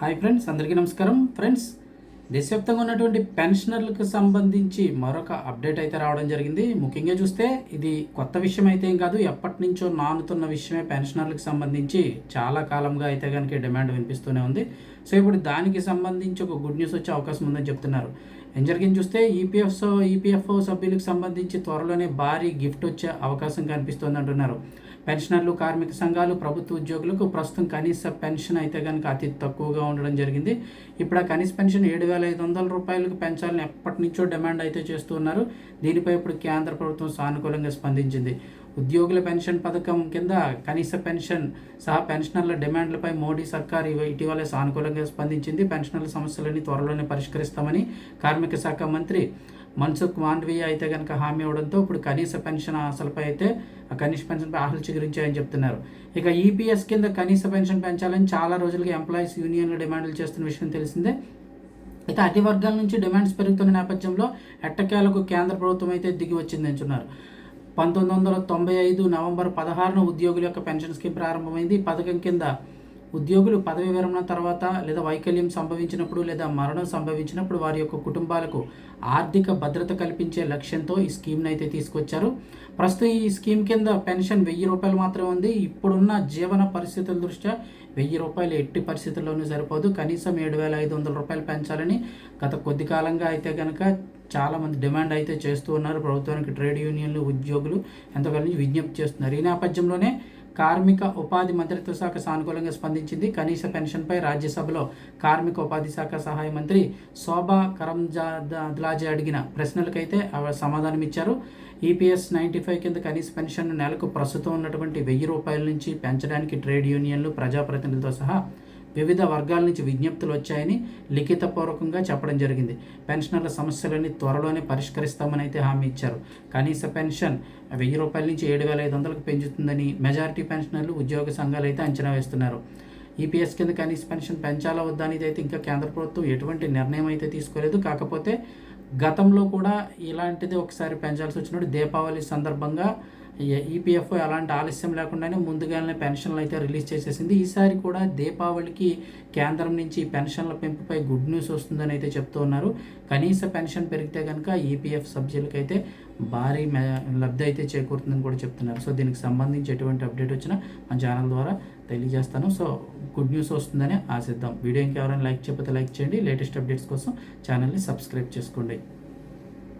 Hi friends అందరికీ నమస్కారం. Friends దేశవ్యాప్తంగా ఉన్నటువంటి పెన్షనర్లకు సంబంధించి మరొక అప్డేట్ అయితే రావడం జరిగింది. ముఖ్యంగా చూస్తే ఇది కొత్త విషయం అయితే ఏం కాదు ఎప్పటి నుంచో నానుతున్న విషయమే పెన్షనర్లకు సంబంధించి చాలా కాలంగా అయితే కనుక డిమాండ్ వినిపిస్తూనే ఉంది. సో ఇప్పుడు దానికి సంబంధించి ఒక గుడ్ న్యూస్ వచ్చే అవకాశం ఉందని చెప్తున్నారు. ఏం జరిగింది చూస్తే ఈపీఎఫ్ఓ ఈపీఎఫ్ఓ సభ్యులకు సంబంధించి త్వరలోనే భారీ గిఫ్ట్ వచ్చే అవకాశం కనిపిస్తోంది అంటున్నారు. పెన్షనర్లు కార్మిక సంఘాలు ప్రభుత్వ ఉద్యోగులకు ప్రస్తుతం కనీస పెన్షన్ అయితే కనుక అతి తక్కువగా ఉండడం జరిగింది. ఇప్పుడు ఆ కనీస పెన్షన్ ఏడు వేల ఐదు వందల రూపాయలకు పెంచాలని ఎప్పటి నుంచో డిమాండ్ అయితే చేస్తున్నారు దీనిపై ఇప్పుడు కేంద్ర ప్రభుత్వం సానుకూలంగా స్పందించింది. ఉద్యోగుల పెన్షన్ పథకం కింద కనీస పెన్షన్ సహా పెన్షనర్ల డిమాండ్లపై మోడీ సర్కార్ ఇవ- ఇటీవలే సానుకూలంగా స్పందించింది. పెన్షనర్ల సమస్యలని త్వరలోనే పరిష్కరిస్తామని కార్మిక శాఖ మంత్రి మన్సుఖ్ మాండవీయ అయితే కనుక హామీ ఇవ్వడంతో ఇప్పుడు కనీస పెన్షన్ అసలుపై అయితే కనీస పెన్షన్పై ఆహ్లు చిగురించాయని చెప్తున్నారు. ఇక ఈపీఎస్ కింద కనీస పెన్షన్ పెంచాలని చాలా రోజులుగా ఎంప్లాయీస్ యూనియన్లు డిమాండ్లు చేస్తున్న విషయం తెలిసిందే. అయితే అన్ని వర్గాల నుంచి డిమాండ్స్ పెరుగుతున్న నేపథ్యంలో ఎట్టకేలకు కేంద్ర ప్రభుత్వం అయితే దిగి వచ్చింది అంటున్నారు. పంతొమ్మిది వందల తొంభై ఐదు నవంబర్ పదహారున ఉద్యోగుల యొక్క పెన్షన్ స్కీమ్ ప్రారంభమైంది. ఈ పథకం కింద ఉద్యోగులు పదవి విరమణ తర్వాత లేదా వైకల్యం సంభవించినప్పుడు లేదా మరణం సంభవించినప్పుడు వారి యొక్క కుటుంబాలకు ఆర్థిక భద్రత కల్పించే లక్ష్యంతో ఈ స్కీమ్ని అయితే తీసుకొచ్చారు. ప్రస్తుతం ఈ స్కీమ్ కింద పెన్షన్ వెయ్యి రూపాయలు మాత్రమే ఉంది. ఇప్పుడున్న జీవన పరిస్థితుల దృష్ట్యా వెయ్యి రూపాయలు ఎట్టి పరిస్థితుల్లోనూ సరిపోదు. కనీసం ఏడు వేల ఐదు వందల రూపాయలు పెంచాలని గత కొద్ది కాలంగా అయితే కనుక చాలామంది డిమాండ్ అయితే చేస్తూ ఉన్నారు. ప్రభుత్వానికి ట్రేడ్ యూనియన్లు ఉద్యోగులు ఎంతకాలం విజ్ఞప్తి చేస్తున్నారు. ఈ నేపథ్యంలోనే కార్మిక ఉపాధి మంత్రిత్వ శాఖ సానుకూలంగా స్పందించింది. కనీస పెన్షన్పై రాజ్యసభలో కార్మిక ఉపాధి శాఖ సహాయ మంత్రి శోభా కరంజాద్లాజే అడిగిన ప్రశ్నలకైతే సమాధానం ఇచ్చారు. ఈపీఎస్ నైంటీ ఫైవ్ కింద కనీస పెన్షన్ నెలకు ప్రస్తుతం ఉన్నటువంటి వెయ్యి రూపాయల నుంచి పెంచడానికి ట్రేడ్ యూనియన్లు ప్రజాప్రతినిధులతో సహా వివిధ వర్గాల నుంచి విజ్ఞప్తులు వచ్చాయని లిఖితపూర్వకంగా చెప్పడం జరిగింది. పెన్షనర్ల సమస్యలని త్వరలోనే పరిష్కరిస్తామని అయితే హామీ ఇచ్చారు. కనీస పెన్షన్ వెయ్యి రూపాయల నుంచి ఏడు వేల ఐదు వందలకు పెంచుతుందని మెజారిటీ పెన్షనర్లు ఉద్యోగ సంఘాలు అయితే అంచనా వేస్తున్నారు. ఈపీఎస్ కింద కనీస పెన్షన్ పెంచాలా వద్దా అనేది అయితే ఇంకా కేంద్ర ప్రభుత్వం ఎటువంటి నిర్ణయం అయితే తీసుకోలేదు. కాకపోతే గతంలో కూడా ఇలాంటిది ఒకసారి పెంచాల్సి వచ్చినప్పుడు దీపావళి సందర్భంగా ఈపీఎఫ్ ఎలాంటి ఆలస్యం లేకుండానే ముందుగానే పెన్షన్లు అయితే రిలీజ్ చేసేసింది. ఈసారి కూడా దీపావళికి కేంద్రం నుంచి పెన్షన్ల పెంపుపై గుడ్ న్యూస్ వస్తుందని అయితే చెప్తూ ఉన్నారు. కనీస పెన్షన్ పెరిగితే కనుక ఈపీఎఫ్ సభ్యులకైతే భారీ లబ్ధి అయితే చేకూరుతుందని కూడా చెప్తున్నారు. సో దీనికి సంబంధించి ఎటువంటి అప్డేట్ వచ్చినా మన ఛానల్ ద్వారా తెలియజేస్తాను. సో గుడ్ న్యూస్ వస్తుందని ఆశిద్దాం. వీడియో ఇంకెవరైనా లైక్ చెప్పితే లైక్ చేయండి. లేటెస్ట్ అప్డేట్స్ కోసం ఛానల్ని సబ్స్క్రైబ్ చేసుకోండి.